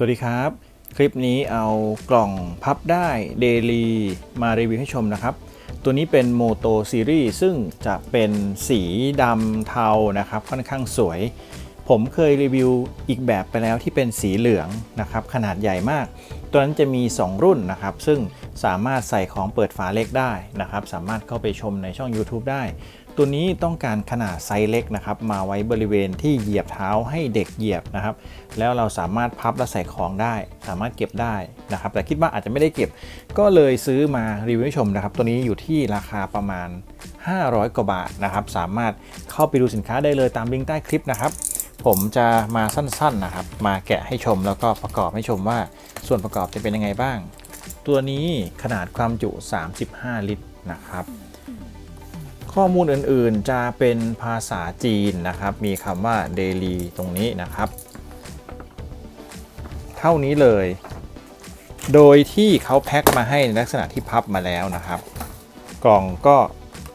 สวัสดีครับ คลิปนี้เอากล่องพับได้เดลีมารีวิวให้ชมนะครับ ตัวนี้เป็นโมโตซีรีส์ซึ่งจะเป็นสีดำเทานะครับ ค่อนข้างสวย ผมเคยรีวิวอีกแบบไปแล้วที่เป็นสีเหลืองนะครับขนาดใหญ่มาก ตัวนั้นจะมี 2 รุ่นนะครับ ซึ่งสามารถใส่ของเปิดฝาเล็กได้นะครับ สามารถเข้าไปชมในช่อง YouTube ได้ ตัวนี้ต้องการขนาดไซส์เล็กนะครับ มาไว้บริเวณที่เหยียบเท้าให้เด็กเหยียบนะครับ แล้วเราสามารถพับและใส่ของได้ สามารถเก็บได้นะครับ แต่คิดว่าอาจจะไม่ได้เก็บ ก็เลยซื้อมารีวิวให้ชมนะครับ ตัวนี้อยู่ที่ราคาประมาณ 500 กว่าบาทนะครับ สามารถเข้าไปดูสินค้าได้เลยตามลิงก์ใต้คลิปนะครับ ผมจะมาสั้นๆนะครับ มาแกะให้ชมแล้วก็ประกอบให้ชมว่าส่วนประกอบจะเป็นยังไงบ้าง ตัวนี้ขนาดความจุ 35 ลิตรนะครับ ข้อมูลอื่นๆจะเป็นภาษาจีนนะครับ มีคำว่า daily ตรงนี้นะครับ เท่านี้เลย โดยที่เขาแพ็คมาให้ในลักษณะที่พับมาแล้วนะครับ กล่องก็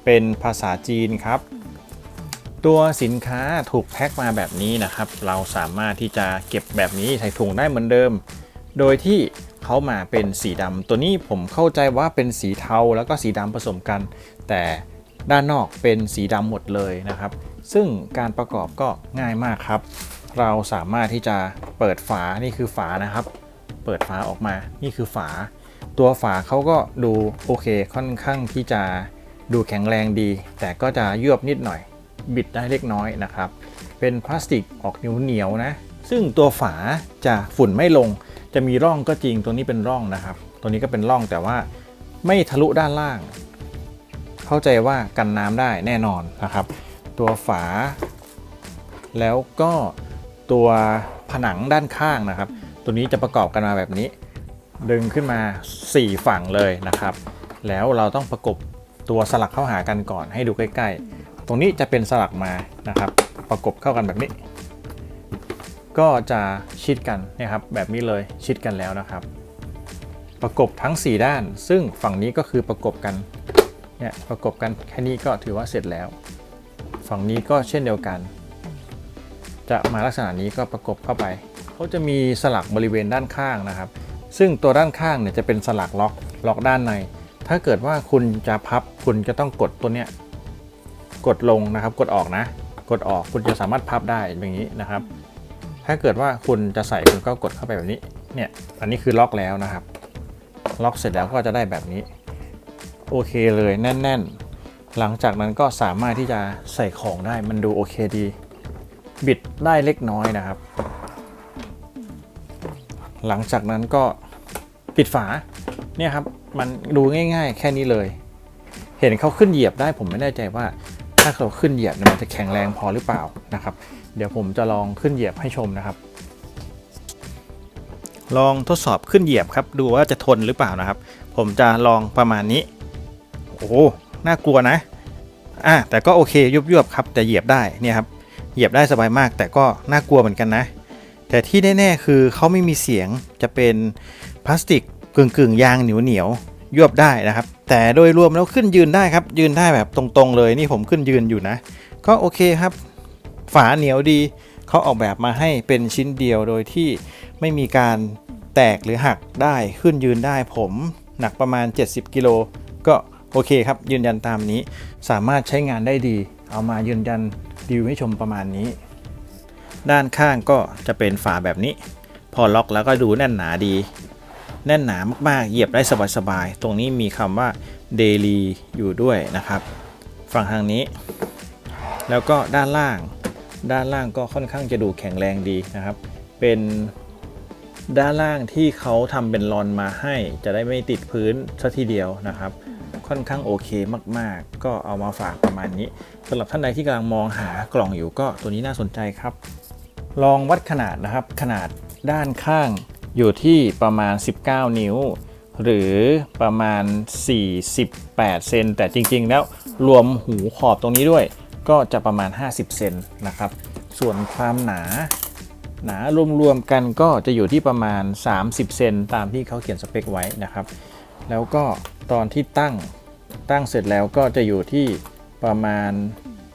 เป็นภาษาจีนครับ ตัวสินค้าถูกแพ็คมาแบบนี้นะครับ เราสามารถที่จะเก็บแบบนี้ใส่ถุงได้เหมือนเดิม โดยที่เขามาเป็นสีดำตัวนี้ผมเข้าใจว่าเป็นสีเทาแล้วก็สีดำผสมกัน แต่ด้านนอกเป็นสีดำหมดเลยนะครับ ซึ่งการประกอบก็ง่ายมากครับ เราสามารถที่จะเปิดฝานี่คือฝานะครับ เปิดฝาออกมานี่คือฝา ตัวฝาเขาก็ดูโอเคค่อนข้างที่จะดูแข็งแรงดี แต่ก็จะยวบนิดหน่อย บิดได้เล็กน้อยนะครับ เป็นพลาสติกออกเหนียวเหนียวๆนะ ซึ่งตัวฝาจะฝุ่นไม่ลง จะมีร่องก็จริงตัวนี้เป็นร่องนะครับ ตัวนี้ก็เป็นร่องแต่ว่าไม่ทะลุด้านล่าง เข้าใจว่ากันน้ำได้แน่นอนนะครับ ตัวฝา แล้วก็ตัวผนังด้านข้างนะครับ ตัวนี้จะประกอบกันมาแบบนี้ ดึงขึ้นมา 4 ฝั่งเลยนะครับ แล้วเราต้องประกบตัวสลักเข้าหากันก่อนให้ดูใกล้ ๆ ตรงนี้จะเป็นสลักมานะครับ ประกบเข้ากันแบบนี้ ก็จะชิดกันนะครับแบบนี้เลยชิดกันแล้วนะครับ ประกบทั้ง 4 ด้าน ซึ่งฝั่งนี้ก็คือประกบกันเนี่ยประกบกันแค่นี้ก็ถือว่าเสร็จแล้ว ฝั่งนี้ก็เช่นเดียวกัน จะมาลักษณะนี้ก็ประกบเข้าไปเขาจะมีสลักบริเวณด้านข้างนะครับ ซึ่งตัวด้านข้างเนี่ยจะเป็นสลักล็อกล็อกด้านใน ถ้าเกิดว่าคุณจะพับคุณจะต้องกดตัวเนี้ย กดลงนะครับ กดออกนะ กดออกคุณจะสามารถพับได้อย่างนี้นะครับ ถ้าเกิดว่าคุณจะใส่คุณก็กดเข้าไปแบบนี้ เนี่ย อันนี้คือล็อกแล้วนะครับ ล็อกเสร็จแล้วก็จะได้แบบนี้ โอเคเลยแน่น ๆ หลังจากนั้นก็สามารถที่จะใส่ของได้มันดูโอเคดี บิดได้เล็กน้อยนะครับ หลังจากนั้นก็ปิดฝา เนี่ยครับ มันดูง่าย ๆ แค่นี้เลย เห็นเขาขึ้นเหยียบได้ผมไม่แน่ใจว่า ถ้าเขาขึ้นเหยียบมันจะแข็งแรงพอหรือเปล่านะครับ เดี๋ยวผมจะลองขึ้นเหยียบให้ชมนะครับ ลองทดสอบขึ้นเหยียบครับ ดูว่าจะทนหรือเปล่านะครับ ผมจะลองประมาณนี้ โอ้หน่ากลัวนะอะแต่ก็โอเคยุบๆครับแต่เหยียบได้เนี่ยครับเหยียบได้สบายมาก แต่ก็น่ากลัวเหมือนกันนะ แต่ที่แน่ๆคือเขาไม่มีเสียงจะเป็นพลาสติกกึ่งๆยางเหนียวเหนียวๆยวบได้นะครับ แต่โดยรวมแล้วขึ้นยืนได้ครับ ยืนได้แบบตรงๆเลยนี่ผมขึ้นยืนอยู่นะ ก็โอเคครับ ฝาเหนียวดีเขาออกแบบมาให้เป็นชิ้นเดียวโดยที่ไม่มีการแตกหรือหักได้ขึ้นยืนได้ผมหนักประมาณ 70 กิโลก็โอเคครับ ยืนยันตามนี้ สามารถใช้งานได้ดี เอามายืนยันรีวิวให้ชมประมาณนี้ ด้านข้างก็จะเป็นฝาแบบนี้ พอล็อกแล้วก็ดูแน่นหนาดี แน่นหนามากๆ เหยียบได้สบายๆ ตรงนี้มีคำว่า daily อยู่ด้วยนะครับ ฝั่งทางนี้ แล้วก็ด้านล่าง ด้านล่างก็ค่อนข้างจะดูแข็งแรงดีนะครับ เป็นด้านล่างที่เขาทำเป็นรอนมาให้ จะได้ไม่ติดพื้นซะทีเดียวนะครับ ค่อนข้างโอเคมากๆ ก็เอามาฝากประมาณนี้สำหรับท่านใดที่กำลังมองหากล่องอยู่ก็ตัวนี้น่าสนใจครับ ลองวัดขนาดนะครับ ขนาดด้านข้าง อยู่ที่ประมาณ 19 นิ้ว หรือประมาณ 48 เซนแต่จริงๆ แล้วรวมหูขอบตรงนี้ด้วย ก็จะประมาณ 50 เซนนะครับ ส่วนความหนา หนารวมๆกันก็จะอยู่ที่ประมาณ 30 เซนตามที่เขาเขียนสเปคไว้นะครับ แล้วก็ตอนที่ตั้งตั้งเสร็จแล้วก็จะอยู่ที่ประมาณ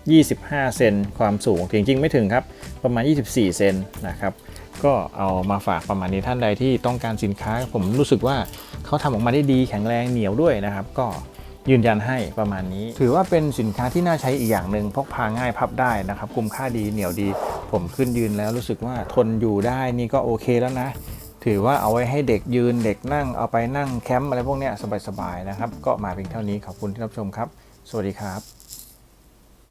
25 เซนความสูงจริงๆ ไม่ถึงครับ ประมาณ 24 เซนนะครับ ก็เอามาฝากประมาณนี้ท่านใดที่ต้องการสินค้า ผมรู้สึกว่าเขาทำออกมาได้ดีแข็งแรงเหนียวด้วยนะครับ ก็ยืนยันให้ประมาณนี้ ถือว่าเป็นสินค้าที่น่าใช้อีกอย่างหนึ่งพกพาง่ายพับได้นะครับคุ้มค่าดีเหนียวดี ผมขึ้นยืนแล้วรู้สึกว่าทนอยู่ได้นี่ก็โอเคแล้วนะ ถือว่าเอาไว้ให้เด็กยืนเด็กนั่งเอาไปนั่งแคมป์อะไรพวกนี้สบายๆนะครับ ก็มาเพียงเท่านี้ขอบคุณที่รับชมครับ สวัสดีครับ